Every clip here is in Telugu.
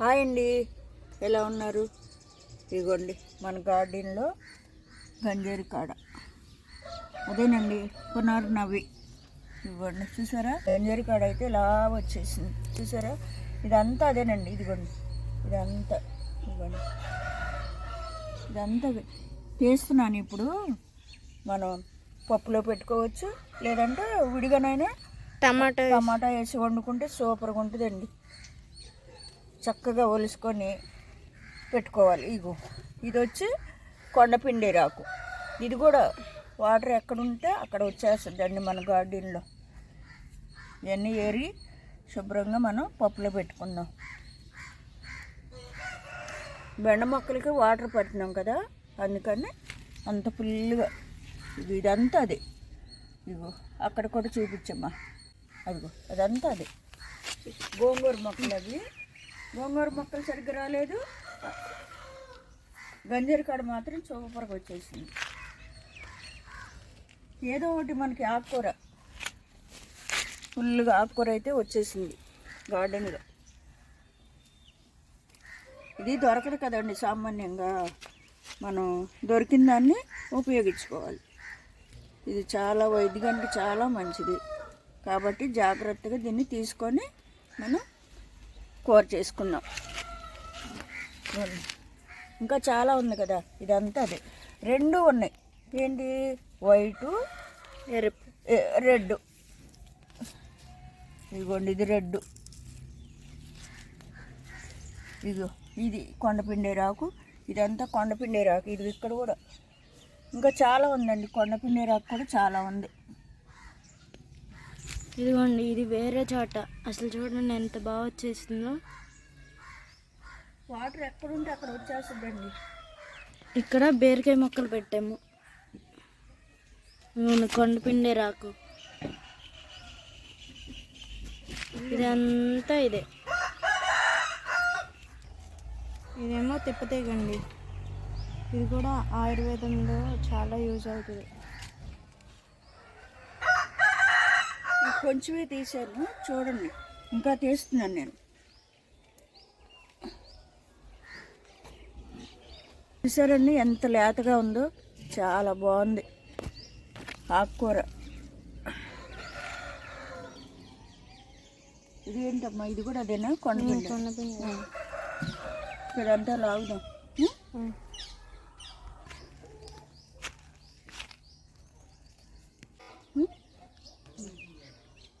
హాయ్ అండి. ఎలా ఉన్నారు? ఇదిగోండి మన గార్డెన్లో గంజేరి కాడ. అదేనండి పునారు నవ్వి. ఇదిగోండి చూసారా? గంజేరి కాడ అయితే ఇలా వచ్చేసింది. చూసారా? ఇదంతా అదేనండి ఇదిగోండి. ఇదంతా ఇదిగోండి. ఇదంతా తీస్తున్నాను ఇప్పుడు. మనం పప్పులో పెట్టుకోవచ్చు లేదంటే విడిగానైనా టమాటా టమాటా వేసి వండుకుంటే సూపర్గా ఉంటుందండి. చక్కగా ఒలుసుకొని పెట్టుకోవాలి. ఇగో ఇది వచ్చి కొండపిండి రాకు. ఇది కూడా వాటర్ ఎక్కడుంటే అక్కడ వచ్చేస్తుందండి మన గార్డెన్లో. ఇవన్నీ ఏరి శుభ్రంగా మనం పప్పులో పెట్టుకుందాం. బెండ మొక్కలకి వాటర్ పట్టినాం కదా అందుకని అంత ఫుల్గా ఇది ఇదంతా అది. ఇగో అక్కడ కూడా చూపించమ్మా. అదిగో అదంతా అది. గోంగూర మొక్కలు అవి గోంగూర మొక్కలు సరిగ్గా రాలేదు. గంజరి కాడ మాత్రం సూపర్గా వచ్చేసింది. ఏదో ఒకటి మనకి ఆకుకూర. ఫుల్గా ఆకుకూర అయితే వచ్చేసింది గార్డెన్లో. ఇది దొరకదు కదండి సామాన్యంగా. మనం దొరికిన దాన్ని ఉపయోగించుకోవాలి. ఇది చాలా వైద్యానికి చాలా మంచిది. కాబట్టి జాగ్రత్తగా దీన్ని తీసుకొని మనం కూర ఇదిగోండి. ఇంకా చాలా ఉంది కదా ఇదంతా అదే. రెండు ఉన్నాయి. ఏంటి? వైటు ఎరుపు. రెడ్ ఇదిగోండి ఇది రెడ్ ఇదిగో ఇది కొండపిండే రాకు ఇదంతా కొండపిండే రాకు ఇది ఇక్కడ కూడా. ఇంకా చాలా ఉందండి కొండపిండే రాకు కూడా చాలా ఉంది. ఇదిగోండి ఇది వేరే చోట. అసలు చూడండి ఎంత బాగా వచ్చేసిందో. వాటర్ ఎక్కడుంటే అక్కడ వచ్చేస్తుందండి. ఇక్కడ బీరకాయ మొక్కలు పెట్టాము. కొండపిండే రాకు. ఇదంతా ఇదే. ఇదేమో తిప్పతీగండి. ఇది కూడా ఆయుర్వేదంలో చాలా యూజ్ అవుతుంది. కొంచెమే తీశాను. చూడండి. ఇంకా తీస్తున్నాను నేను. చూసారండి ఎంత లేతగా ఉందో? చాలా బాగుంది. ఆకుకూర. ఇది ఏంటమ్మా ఇది కూడా అదేనా కొండపిండి కొండపిండి ఇక్కడంతా లాగుదాం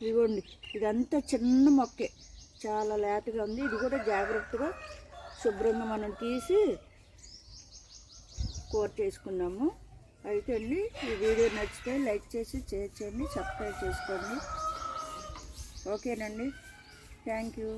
ఇదిగోండి ఇదంతా చిన్న మొక్కే. చాలా లేతగా ఉంది. ఇది కూడా జాగ్రత్తగా శుభ్రంగా మనం తీసి కూర చేసుకున్నాము. అయితే అండి ఈ వీడియో నచ్చితే లైక్ చేసి షేర్ చేయండి సబ్స్క్రైబ్ చేసుకోండి. ఓకేనండి. Thank you.